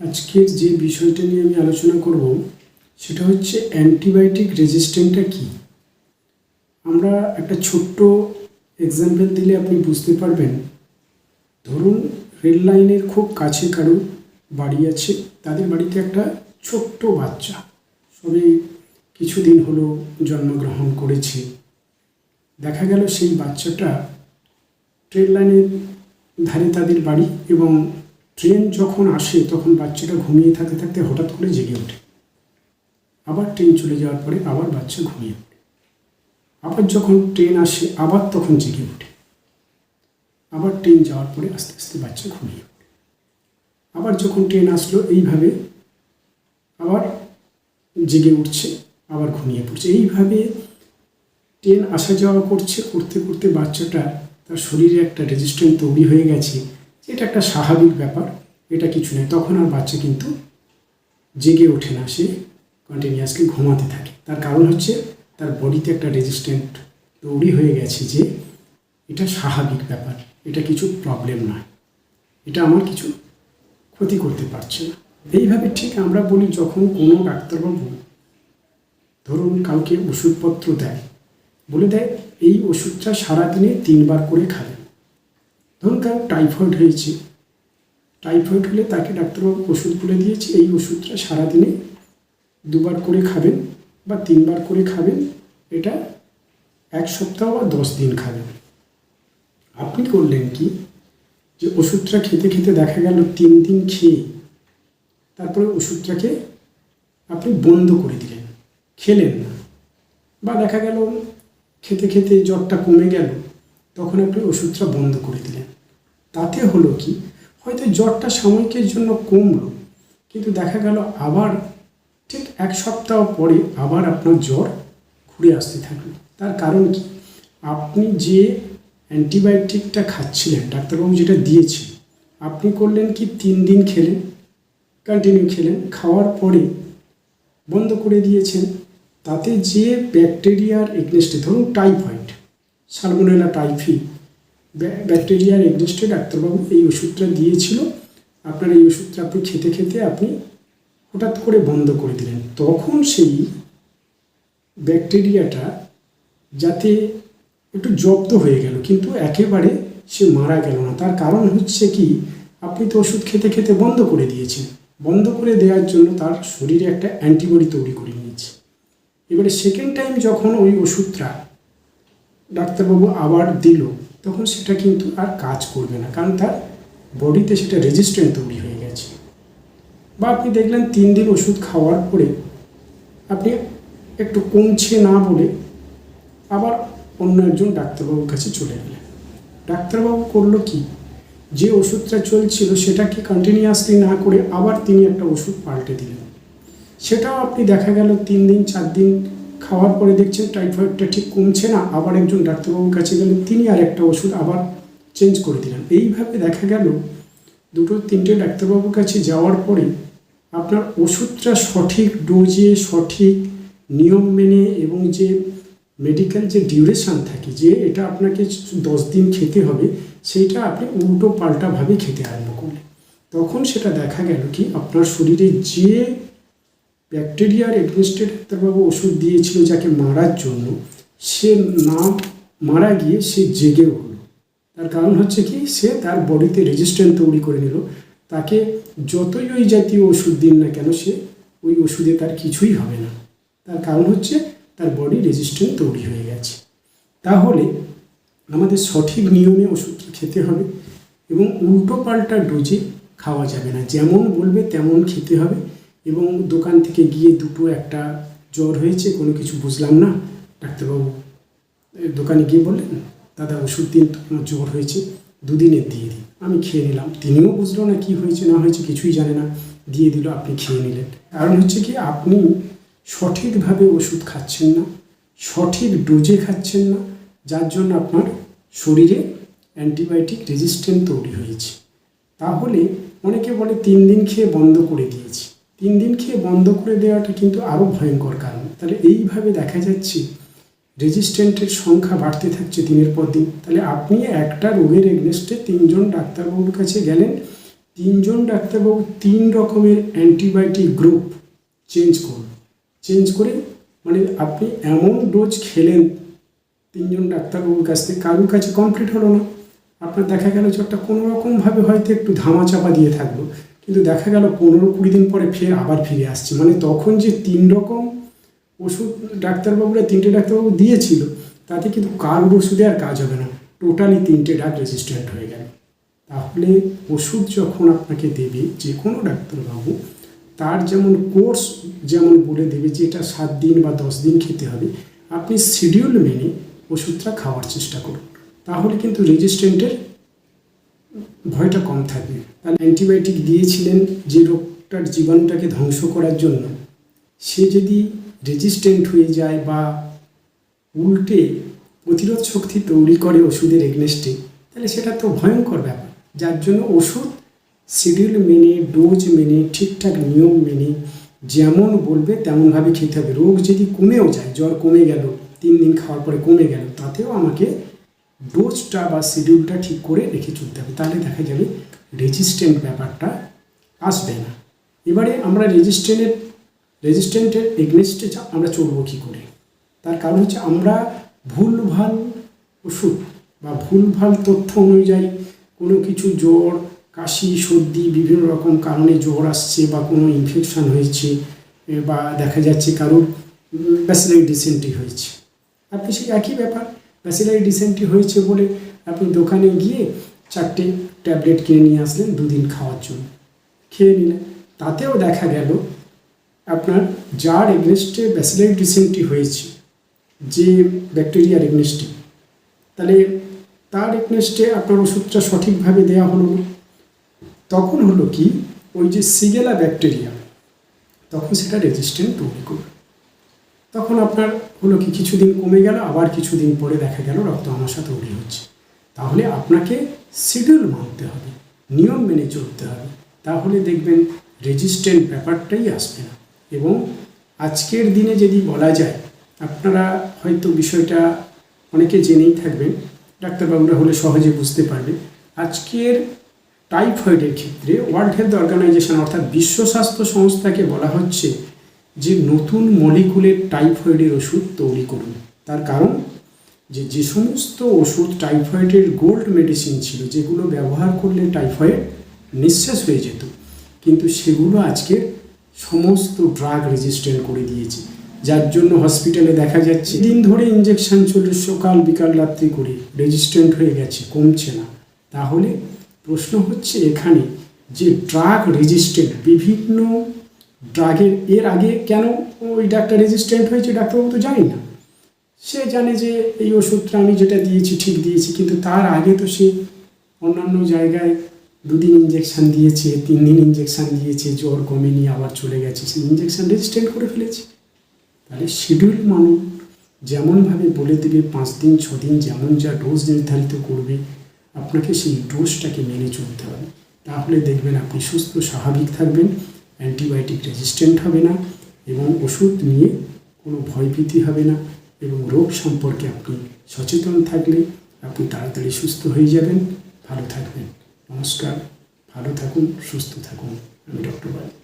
আজকের যে বিষয়টা নিয়ে আমি আলোচনা করব, সেটা হচ্ছে অ্যান্টিবায়োটিক রেজিস্ট্যান্টটা কী? আমরা একটা ছোট্ট এক্সাম্পল দিলে আপনি বুঝতে পারবেন। ধরুন, রেল লাইনের খুব কাছে কারও বাড়ি আছে, তাদের বাড়িতে একটা ছোট্ট বাচ্চা। সবে কিছুদিন হলো জন্মগ্রহণ করেছে। দেখা গেল সেই বাচ্চাটা ট্রেন লাইনের ধারে তাদের বাড়ি এবং ট্রেন যখন আসে, তখন বাচ্চাটা ঘুমিয়ে থাকতে থাকতে হঠাৎ করে জেগে ওঠে। আবার ট্রেন চলে যাওয়ার পরে আবার বাচ্চা ঘুমিয়ে ওঠে আবার যখন ট্রেন আসে, আবার তখন জেগে ওঠে। আবার ট্রেন যাওয়ার পরে আস্তে আস্তে বাচ্চা ঘুমিয়ে ওঠে আবার যখন ট্রেন আসলো, এইভাবে আবার জেগে উঠছে, আবার ঘুমিয়ে পড়ছে। এইভাবে ট্রেন আসা যাওয়া করছে, করতে করতে বাচ্চাটা তার শরীরে একটা রেজিস্ট্যান্ট তৈরি হয়ে গেছে। এটা একটা স্বাভাবিক ব্যাপার, এটা কিছু নেই। তখন আর বাচ্চা কিন্তু জেগে ওঠে না, সে কন্টিনিউয়াসলি ঘুমাতে থাকে। তার কারণ হচ্ছে তার বডিতে একটা রেজিস্ট্যান্ট তৈরি হয়ে গেছে যে এটা স্বাভাবিক ব্যাপার, এটা কিছু প্রবলেম নয়। এটা আমার কিছু ক্ষতি করতে পারছে না। এইভাবে ঠিক আমরা বলি যখন কোনো ডাক্তারবাবু ধরুন কাউকে ওষুধপত্র দেয়, বলে দেয়, এই ওষুধটা সারাদিনে তিনবার করে খাবেন ধরুন তার টাইফয়েড হয়েছে। টাইফয়েড হলে তাকে ডাক্তারবাবু ওষুধ বলে দিয়েছে, এই ওষুধটা সারাদিনে দুবার করে খাবেন বা তিনবার করে খাবেন, এটা এক সপ্তাহ বা দশ দিন খাবেন। আপনি করলেন কি? যে ওষুধটা খেতে খেতে দেখা গেল তিন দিন খেয়ে তারপরে ওষুধটাকে আপনি বন্ধ করে দিলেন, খেলেন না। বা দেখা গেল খেতে খেতে জ্বরটা কমে গেল তখন আপনি ওষুধটা বন্ধ করে দিলেন। তাতে হলো কি, হয়তো জ্বরটা সাময়িকের জন্য কমলো, কিন্তু দেখা গেল আবার ঠিক এক সপ্তাহ পরে আবার আপনার জ্বর ঘুরে আসতে থাকল। তার কারণ কি, আপনি যে অ্যান্টিবায়োটিকটা খাচ্ছিলেন, ডাক্তারবাবু যেটা দিয়েছে আপনি করলেন কি তিন দিন খেলেন কন্টিনিউ খেলেন, খাওয়ার পরে বন্ধ করে দিয়েছেন, তাতে যে ব্যাকটেরিয়ার এগনেস্টে, ধরুন টাইফয়েড সালমোনেলা টাইফি ব্যাকটেরিয়ার এগনেস্টে ডাক্তারবাবু এই ওষুধটা দিয়েছিল। আপনার এই ওষুধটা আপনি খেতে খেতে আপনি হঠাৎ করে বন্ধ করে দিলেন। তখন সেই ব্যাকটেরিয়াটা যাতে একটু জব্দ হয়ে গেল, কিন্তু একেবারে সে মারা গেল না। তার কারণ হচ্ছে কি, আপনি তো ওষুধ খেতে খেতে বন্ধ করে দিয়েছেন। বন্ধ করে দেওয়ার জন্য তার শরীরে একটা অ্যান্টিবডি তৈরি করে নিয়েছে। এবারে সেকেন্ড টাইম যখন ওই ওষুধটা ডাক্তারবাবু আবার দিল, তখন সেটা কিন্তু আর কাজ করবে না, কারণ তার বডিতে সেটা রেজিস্ট্যান্ট তৈরি হয়ে গেছে। বা আপনি দেখলেন তিন দিন ওষুধ খাওয়ার পরে আপনি একটু কমছে না বলে আবার অন্য একজন ডাক্তারবাবুর কাছে চলে গেলেন। ডাক্তারবাবু করল কি? যে ওষুধটা চলছিল সেটাকে কন্টিনিউয়াসলি না করে আবার তিনি একটা ওষুধ পাল্টে দিলেন। সেটাও আপনি দেখা গেল তিন দিন, চার দিন খাওয়ার পরে দেখছেন টাইফয়েডটা ঠিক কমছে না, আবার একজন ডাক্তারবাবুর কাছে গেলেন, তিনি আর একটা ওষুধ আবার চেঞ্জ করে দিলেন। এইভাবে দেখা গেল, দুটো তিনটে ডাক্তারবাবুর কাছে যাওয়ার পরে আপনার ওষুধটা সঠিক ডোজে সঠিক নিয়ম মেনে এবং যে মেডিকেল যে ডিউরেশান থাকে, যে এটা আপনাকে দশ দিন খেতে হবে সেইটা আপনি উল্টো পাল্টাভাবে খেতে আরম্ভ করলেন। তখন সেটা দেখা গেল কি, আপনার শরীরে যে ব্যাকটেরিয়ার এগনেস্টে ডাক্তারবাবু ওষুধ দিয়েছিল যাকে মারার জন্য। সে না মারা গিয়ে সে জেগে উঠল। তার কারণ হচ্ছে কি, সে তার বডিতে রেজিস্ট্যান্ট তৈরি করে নিল। তাকে যতই ওই জাতীয় ওষুধ দিন না কেন, সে ওই ওষুধে তার কিছুই হবে না। তার কারণ হচ্ছে তার বডি রেজিস্ট্যান্ট তৈরি হয়ে গেছে। তাহলে আমাদের সঠিক নিয়মে ওষুধটা খেতে হবে এবং উল্টো পাল্টা ডোজে খাওয়া যাবে না। যেমন বলবে তেমন খেতে হবে। এবং দোকান থেকে গিয়ে দুটো একটা জ্বর হয়েছে, কোনো কিছু বুঝলাম না। ডাক্তারবাবু দোকানে গিয়ে বললেন, দাদা, ওষুধ দিন তো আমার জ্বর হয়েছে, দুদিনের দিয়ে দিন। আমি খেয়ে নিলাম। তিনিও বুঝলো না কি হয়েছে, না হয়েছে, কিছুই জানে না। দিয়ে দিল, আপনি খেয়ে নিলেন। কারণ হচ্ছে কি, আপনি সঠিকভাবে ওষুধ খাচ্ছেন না, সঠিক ডোজে খাচ্ছেন না, যার জন্য আপনার শরীরে অ্যান্টিবায়োটিক রেজিস্ট্যান্ট তৈরি হয়েছে। তাহলে অনেকে বলে, তিন দিন খেয়ে বন্ধ করে দিয়েছি। তিন দিন খেয়ে বন্ধ করে দেওয়াটা কিন্তু আরও ভয়ঙ্কর কারণ। তাহলে এইভাবে দেখা যাচ্ছে রেজিস্ট্যান্টের সংখ্যা বাড়তে থাকছে দিনের পর দিন। তাহলে আপনি একটা রোগের এগনেস্টে তিনজন ডাক্তারবাবুর কাছে গেলেন। তিনজন ডাক্তারবাবু তিন রকমের অ্যান্টিবায়োটিক গ্রুপ চেঞ্জ করুন। চেঞ্জ করে মানে আপনি এমন ডোজ খেলেন তিনজন ডাক্তারবাবুর কাছ থেকে, কারোর কাছে কমপ্লিট হলো না। আপনার দেখা গেল জ্বরটা কোনো রকমভাবে হয়তো একটু ধামাচাপা দিয়ে থাকল। কিন্তু দেখা গেল পনেরো কুড়ি দিন পরে ফের আবার ফিরে আসছে। মানে তখন যে তিন রকম ওষুধ ডাক্তারবাবুরা তিনটে ডাক্তারবাবু দিয়েছিল, তাতে কিন্তু কারোর ওষুধে আর কাজ হবে না। টোটালি তিনটে ডাক রেজিস্ট্যান্ট হয়ে গেল। তাহলে ওষুধ যখন আপনাকে দেবে যে কোনো ডাক্তারবাবু, তার যেমন কোর্স যেমন বলে দেবে যে এটা সাত দিন বা দশ দিন খেতে হবে, আপনি শিডিউল মেনে ওষুধটা খাওয়ার চেষ্টা করুন। তাহলে কিন্তু রেজিস্ট্যান্টের ভয়টা কম থাকবে। অ্যান্টিবায়োটিক দিয়েছিলেন যে রোগটার জীবাণুটাকে ধ্বংস করার জন্য। সে যদি রেজিস্ট্যান্ট হয়ে যায় বা উল্টে প্রতিরোধ শক্তি তৈরি করে ওষুধের এগনেস্টে, তাহলে সেটা তো ভয়ঙ্কর ব্যাপার। যার জন্য ওষুধ শিডিউল মেনে ডোজ মেনে, ঠিকঠাক নিয়ম মেনে, যেমন বলবে তেমনভাবে খেতে হবে। রোগ যদি কমেও যায়, জ্বর কমে গেল, তিন দিন খাওয়ার পরে কমে গেল, তাতেও আমাকে ডোজটা বা শিডিউলটা ঠিক করে রেখে চলতে হবে। তাহলে দেখা যাবে রেজিস্ট্যান্ট ব্যাপারটা আসবে না। এবারে আমরা রেজিস্ট্যান্টের রেজিস্ট্যান্টের এগনেস্টে আমরা চলবো কী করে? তার কারণ হচ্ছে আমরা ভুলভাল ওষুধ বা ভুলভাল তথ্য অনুযায়ী কোনো কিছু জ্বর, কাশি, সর্দি বিভিন্ন রকম কারণে জ্বর আসছে বা কোনো ইনফেকশান হয়েছে বা দেখা যাচ্ছে কারোর ব্যাসিলাই ডিসেন্ট্রি হয়েছে। আপনি সেই একই ব্যাপার ব্যাসিলাই ডিসেন্ট্রি হয়েছে বলে আপনি দোকানে গিয়ে চারটে ট্যাবলেট কিনে নিয়ে আসলেন দুদিন খাওয়ার জন্য। খেয়ে নিলেন। তাতেও দেখা গেল আপনার যার এগনেস্টে ব্যাসিলাই ডিসেন্ট্রি হয়েছে, যে ব্যাকটেরিয়ার এগনেস্টে, তাহলে তার এগনেস্টে আপনার ওষুধটা সঠিকভাবে দেওয়া হলো না। তখন হলো কি, ওই যে সিগেলা ব্যাকটেরিয়া, তখন সেটা রেজিস্ট্যান্ট তৈরি করবে তখন আপনার হলো কি, কিছুদিন কমে গেল, আবার কিছুদিন পরে দেখা গেল রক্ত আমাশা তৈরি হচ্ছে। তাহলে আপনাকে শিডিউল মানতে হবে, নিয়ম মেনে চলতে হবে। তাহলে দেখবেন রেজিস্ট্যান্ট ব্যাপারটাই আসবে না। এবং আজকের দিনে যদি বলা যায়, আপনারা হয়তো বিষয়টা অনেকে জেনেই থাকবেন, ডাক্তারবাবুরা হলে সহজে বুঝতে পারবে আজকের টাইফয়েডের ক্ষেত্রে ওয়ার্ল্ড হেলথ অর্গানাইজেশন অর্থাৎ বিশ্ব স্বাস্থ্য সংস্থাকে বলা হচ্ছে যে নতুন মলিকুলের টাইফয়েডের ওষুধ তৈরি করুন। তার কারণ যে যে সমস্ত ওষুধ টাইফয়েডের গোল্ড মেডিসিন ছিল, যেগুলো ব্যবহার করলে টাইফয়েড নিঃশেষ হয়ে যেত, কিন্তু সেগুলো আজকে সমস্ত ড্রাগ রেজিস্ট্যান্ট করে দিয়েছে। যার জন্য হসপিটালে দেখা যাচ্ছে দিন ধরে ইঞ্জেকশন চলে সকাল বিকাল রাত্রি করে রেজিস্ট্যান্ট হয়ে গেছে, কমছে না। তাহলে প্রশ্ন হচ্ছে এখানে যে ড্রাগ রেজিস্ট্যান্ট বিভিন্ন ড্রাগের এর আগে কেন ওই ডাক্তার রেজিস্ট্যান্ট হয়েছে? ডাক্তারবাবু তো জানি না। সে জানে যে এই ওষুধটা আমি যেটা দিয়েছি ঠিক দিয়েছি, কিন্তু তার আগে তো সে অন্যান্য জায়গায় দুদিন ইঞ্জেকশন দিয়েছে তিন দিন ইঞ্জেকশান দিয়েছে, জ্বর কমেনি, আবার চলে গেছে। সেই ইঞ্জেকশান রেজিস্ট্যান্ট করে ফেলেছে। তাহলে শিডিউল মানুষ যেমনভাবে বলে দেবে পাঁচ দিন ছ দিন যেমন যা ডোজ নির্ধারিত করবে, আপনাকে সেই ডোজটাকে মেনে চলতে হবে। তাহলে দেখবেন আপনি সুস্থ, স্বাভাবিক থাকবেন অ্যান্টিবায়োটিক রেজিস্ট্যান্ট হবে না, এবং ওষুধ নিয়ে কোনো ভয়ভীতি হবে না। এবং রোগ সম্পর্কে আপনি সচেতন থাকলে আপনি তাড়াতাড়ি সুস্থ হয়ে যাবেন। ভালো থাকবেন। নমস্কার। ভালো থাকুন, সুস্থ থাকুন। আমি ডক্টর বাই